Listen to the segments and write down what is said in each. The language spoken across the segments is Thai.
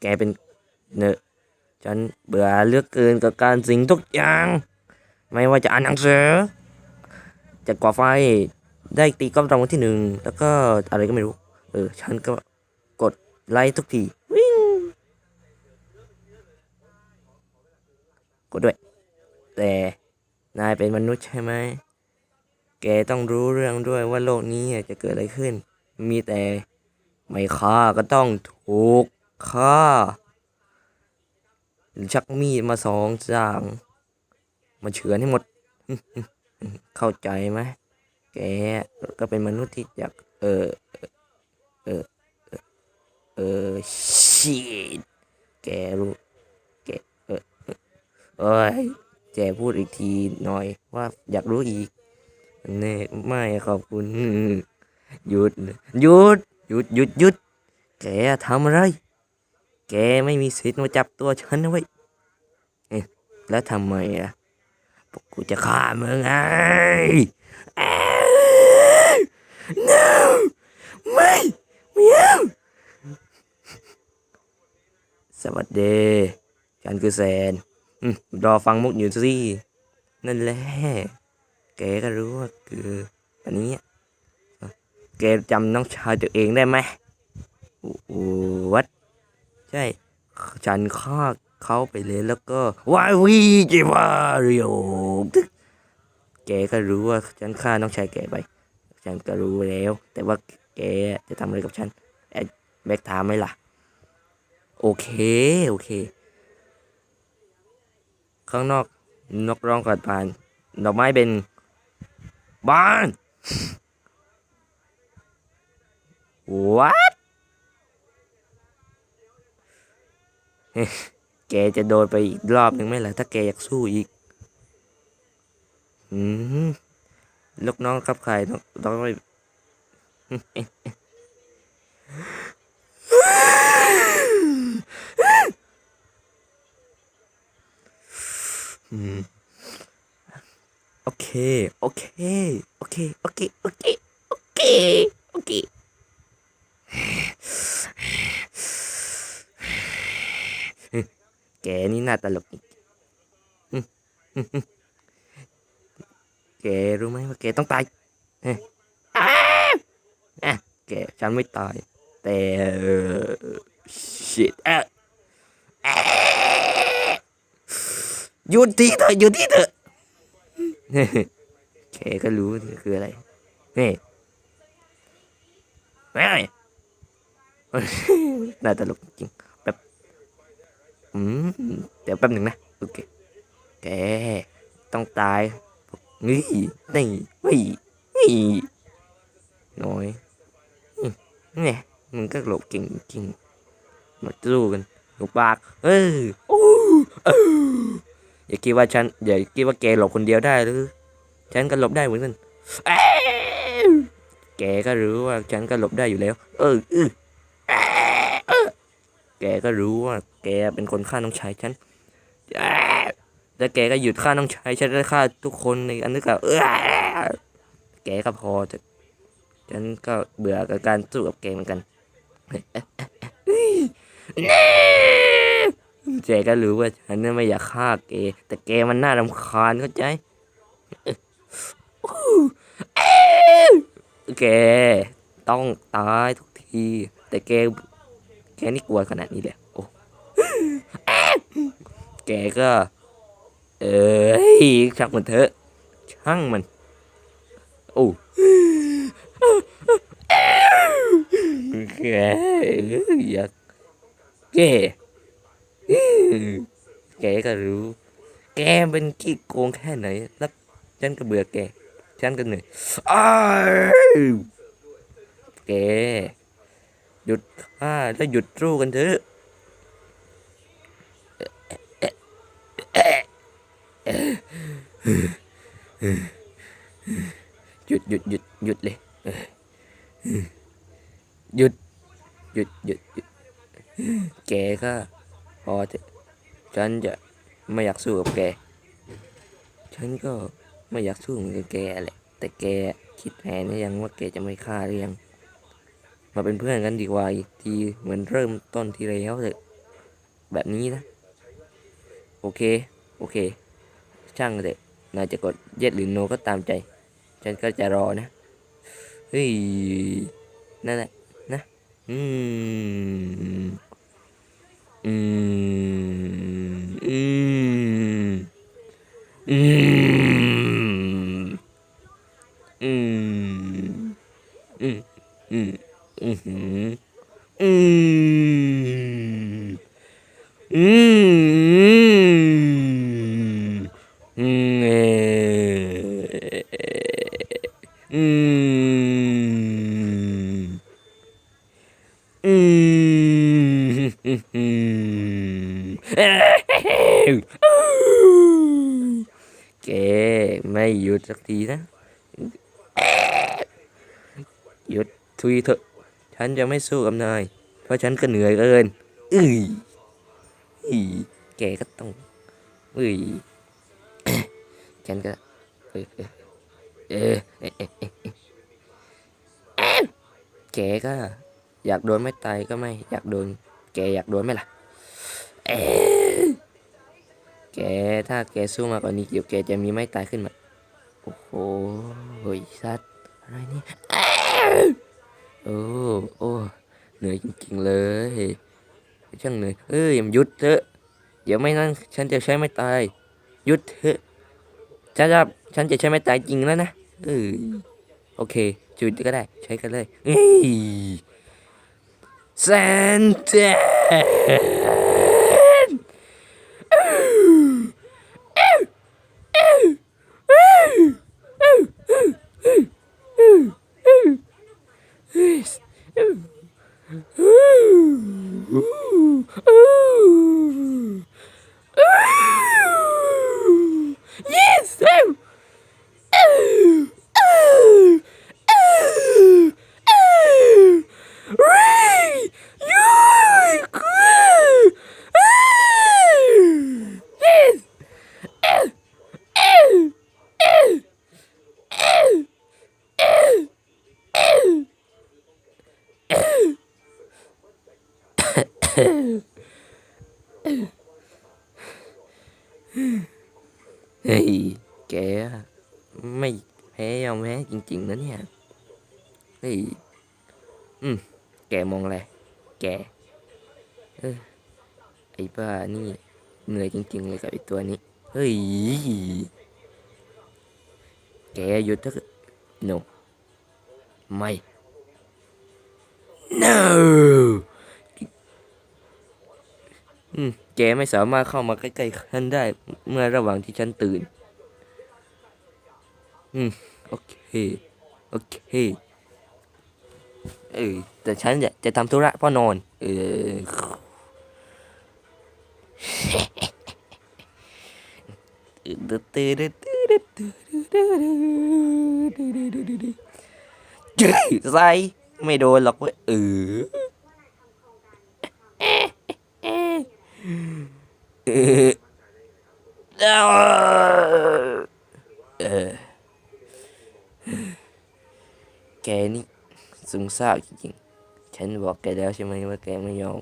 แกเป็นเนอะฉันเบื่อเลือกเกินกับการสิงทุกอย่าง ไม่ว่าจะอ่านหนังสือจะก่อไฟได้ตีกอล์ฟรางวัลที่หนึ่งแล้วก็อะไรก็ไม่รู้ เออ ฉันก็กดไลค์ทุกทีวิ่งกดด้วย แต่นายเป็นมนุษย์ใช่ไหมแกต้องรู้เรื่องด้วยว่าโลกนี้จะเกิดอะไรขึ้น มีแต่ไม่ฆ่าก็ต้องถูกฆ่า หรือชักมีดมาสองอย่างมาเฉือนให้หมด เข้าใจไหมแกก็เป็นมนุษย์ที่อยากเออเออเออเออชีตแกรู้แกเออเออเอ้ยแกพูดอีกทีหน่อยว่าอยากรู้อีกเน่ไม่ขอบคุณ หยุดหยุดหยุดหยุดหยุดแกทำอะไร แกไม่มีสิทธิ์มาจับตัวฉันนะเว้ยแล้วทำไมอะพวกกูจะฆ่ามึงไงเอ้ no ไม่ไม่เอาสวัสดีฉันคือแซนรอฟังมุกอยู่สิ นั่นแหละ แกก็รู้ว่าคืออันนี้ แกจำน้องชายตัวเองได้ไหมโอ้วัด ใช่ ฉันฆ่าเขาไปเลยแล้วก็วายวีจิวาเรียวแกก็รู้ว่าฉันฆ่าน้องชายแกไป ฉันก็รู้แล้ว แต่ว่าแกจะทำอะไรกับฉันแอดแบกถามไหมล่ะ โอเค โอเค ข้างนอกนกร้องกัดผ่าน ดอกไม้เป็น บ้าน what แกจะโดนไปอีกรอบหนึ่งไหมล่ะ ถ้าแกอยากสู้อีก อืมลูกน้องครับใครต้องต้องไม่อืมโอเค โอเค โอเค โอเค โอเค โอเค โอเค แกนี่น่าตลกอืมอืมอืมแกรู้ไหมว่าแกต้องตายเฮ้ยแกฉันไม่ตาย แต่ shit อะอะหยุดที่เถอะหยุดที่เถอะแกก็รู้คืออะไรนี่ไม่ น่าตลกจริงแบบอืมเดี๋ยวแป๊บหนึ่งนะโอเคแกต้องตายนี่นี่นี่นี่น้อยเนี่ยมึงก็หลบเก่งจริงมาสู้กันหลบปากเออโอ้เอออย่าคิดว่าฉันอย่าคิดว่าแกหลบคนเดียวได้หรือฉันก็หลบได้เหมือนกันเอ้ยแกก็รู้ว่าฉันก็หลบได้อยู่แล้ว เออเออ แกก็รู้ว่า แกเป็นคนฆ่าน้องชายฉันแล้วแกก็หยุดฆ่าน้องชายฉันได้ฆ่าทุกคนในอันนี้ก็เออแกก็พอเถอะฉันก็เบื่อกับการสู้กับแกเหมือนกันแกก็รู้ว่าฉันไม่อยากฆ่าแกแต่แกมันน่ารำคาญเข้าใจแกต้องตายทุกที แต่แก แกนี่กลัวขนาดนี้เลยโอ้แกก็ เอ้ช่างมันเถอะช่างมัน โอ้แกอยากแกแกก็รู้ แกเป็นขี้โกงแค่ไหนแล้วฉันก็เบื่อแกฉันก็เหนื่อยอ้าแก หยุดฆ่าแล้วหยุดสู้กันเถอะหยุดหยุดหยุดหยุดเลยหยุดหยุดหยุดหยุดแกก็พอเถอะฉันจะไม่อยากสู้กับแก ฉันก็ไม่อยากสู้กับแกแหละ แต่แกคิดแผนหรือยังว่าแกจะไม่ฆ่าหรือยัง มาเป็นเพื่อนกันดีกว่าอีกทีเหมือนเริ่มต้นทีแล้วเลแบบนี้นะ โอเค โอเค ช่างเถอะนายจะกดเย็ดหรือโนก็ตามใจ ฉันก็จะรอนะ เฮ้ย นั่นแหละ นะ อืม อืม อืม อืม อืม อืม อืม kệ mày vô chắc tí đó. Vô thuy thật ฉันจะไม่สู้กับนาย เพราะฉันก็เหนื่อยเกินอืยอีแกก็ต้องอืยฉันก็เออเออเออเออเออเออเออแกก็ อยากโดนไม่ตายก็ไม่ อยากโดน แกอยากโดนไหมล่ะเอ๊ะแกถ้าแกสู้มากกว่านี้เดี๋ยวแกจะมีไม้ตายขึ้นมา โอ้โหสัตว์อะไรนี่ โอ้โอ้เหนื่อยจริง ๆ เลยช่างเหนื่อยเอ้ยอย่าหยุดเถอะเดี๋ยวไม่นั้นฉันจะใช้ไม่ตายหยุดเถอะฉันจะฉันจะใช้ไม่ตายจริงแล้วนะเออโอเคจุดก็ได้ใช้กันเลยเฮ้ยแซนเจ เฮ้ย แก ไม่แพ้ยอมแพ้จริง ๆ นะเนี่ย เฮ้ย อืม แกมองอะไร แก เออ ไอ้บ้านี่ เหนื่อยจริง ๆ เลยกับไอ้ตัวนี้ เฮ้ย แกหยุดเถอะ no ไม่ no อืม แกไม่สามารถเข้ามาใกล้ๆฉันได้ เมื่อระหว่างที่ฉันตื่น อืม โอเค โอเค เออ แต่ฉันจะจะทำธุระพ่อนอน เออ เจ๊ใส่ไม่โดนหรอกเว้ยเออ เออเออแกนี่ซึงเศร้าจริงๆ ฉันบอกแกแล้วใช่ไหมว่าแกไม่ยอม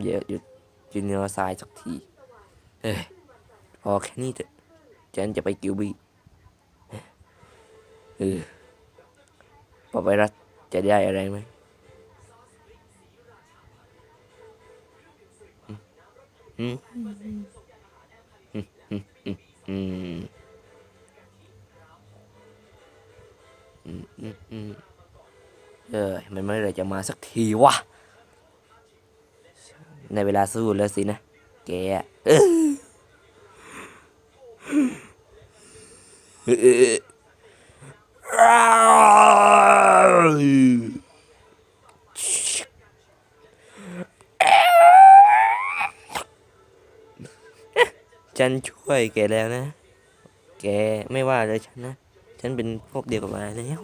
เดี๋ยวหยุดจุนเนอร์ทรายสักที เอ้ยพอแค่นี้เถอะ ฉันจะไปกิวบี้เออปอไวรัสจะได้อะไรไหม Rồi, mình mới rời chợ ma sắc thì quá Này bây là sư lên xin nè Kìa Wow ฉันช่วยแกแล้วนะ แกไม่ว่าเลยฉันนะ ฉันเป็นพวกเดียวกับมาแล้ว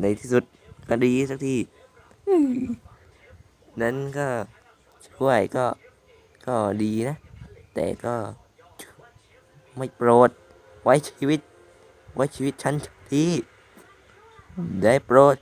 ในที่สุดก็ดีสักที นั้นก็ช่วยก็ก็ดีนะ แต่ก็ไม่โปรด ไว้ชีวิต ไว้ชีวิตฉันทีได้โปรด